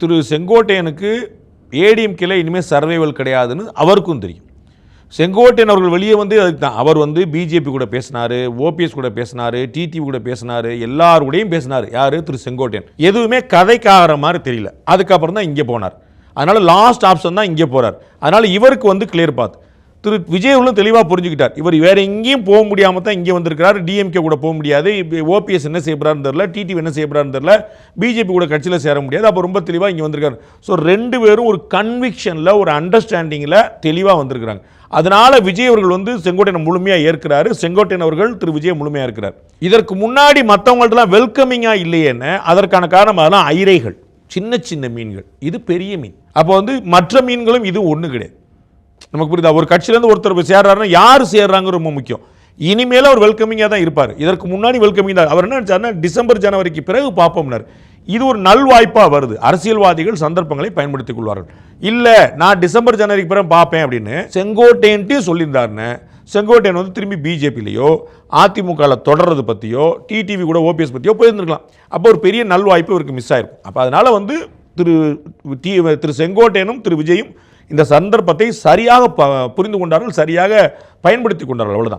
திரு செங்கோட்டையனுக்கு ஏடிஎம்கேல இனிமேல் சர்வைவல் கிடையாதுன்னு அவருக்கும் தெரியும். செங்கோட்டையன் அவர்கள் வெளியே வந்து அதுக்கு தான். அவர் வந்து பிஜேபி கூட பேசினாரு ஓபிஎஸ் கூட பேசினார் டிடிவி கூட பேசினாரு எல்லார் கூடயும் பேசினார். யார்? திரு செங்கோட்டையன். எதுவுமே கதைக்காகிற மாதிரி தெரியல. அதுக்கப்புறம் தான் இங்கே போனார். அதனால் லாஸ்ட் ஆப்ஷன் தான் இங்கே போகிறார் அதனால் இவருக்கு வந்து கிளியர் பாத் திரு விஜய் தெளிவாக புரிஞ்சுக்கிட்டார். இவர் வேறு எங்கேயும் போக முடியாமல் தான் இங்கே வந்திருக்கிறார். டிஎம்கே கூட போக முடியாது. ஓபிஎஸ் என்ன செய்யப்படுறாருன்னு தெரில டிடிவி என்ன செய்யப்படுறாருன்னு தெரில பிஜேபி கூட கட்சியில் சேர முடியாது. அப்போ ரொம்ப தெளிவாக இங்கே வந்திருக்காரு. ஸோ ரெண்டு பேரும் ஒரு கன்விக்ஷனில் ஒரு அண்டர்ஸ்டாண்டிங்கில் தெளிவாக வந்திருக்கிறாங்க. அதனால் விஜய் அவர்கள் வந்து செங்கோட்டையன் முழுமையாக ஏற்கிறாரு. செங்கோட்டையன் அவர்கள் திரு விஜய் முழுமையாக இருக்கிறார். இதற்கு முன்னாடி மற்றவங்கள்ட்டலாம் வெல்கமிங்காக இல்லையேன்னு அதற்கான காரணம் அதெல்லாம் ஐரைகள். சின்ன சின்ன மீன்கள். இது பெரிய மீன். அப்போ வந்து மற்ற மீன்களும் இது ஒன்று கிடையாது. நமக்கு புரியுதா? ஒரு கட்சியிலேருந்து ஒருத்தர் போய் சேர்றாருன்னா யார் சேர்றாங்க ரொம்ப முக்கியம். இனிமேல் அவர் வெல்கமிங்காக தான் இருப்பார். இதற்கு முன்னாடி வெல்கமிங் தான். அவர் என்ன நினச்சாருன்னா டிசம்பர் ஜனவரிக்கு பிறகு பார்ப்போம்னார். இது ஒரு நல்வாய்ப்பாக வருது. அரசியல்வாதிகள் சந்தர்ப்பங்களை பயன்படுத்திக் கொள்வார்கள். இல்லை நான் டிசம்பர் ஜனவரிக்கு பிறகு பார்ப்பேன் அப்படின்னு செங்கோட்டையன்ட்டு சொல்லியிருந்தாருன்னு செங்கோட்டையன் வந்து திரும்பி பிஜேபிலேயோ அதிமுகவில் தொடர்றது பற்றியோ டிடிவி கூட ஓபிஎஸ் பற்றியோ போயிருந்துருக்கலாம். அப்போ ஒரு பெரிய நல்வாய்ப்பு இவருக்கு மிஸ் ஆயிருக்கும். அப்போ அதனால் வந்து திரு டி திரு செங்கோட்டையனும் திரு விஜயும் இந்த சந்தர்ப்பத்தை சரியாக ப- புரிந்து கொண்டார்கள் சரியாக பயன்படுத்தி கொண்டார்கள். அவ்வளோதான்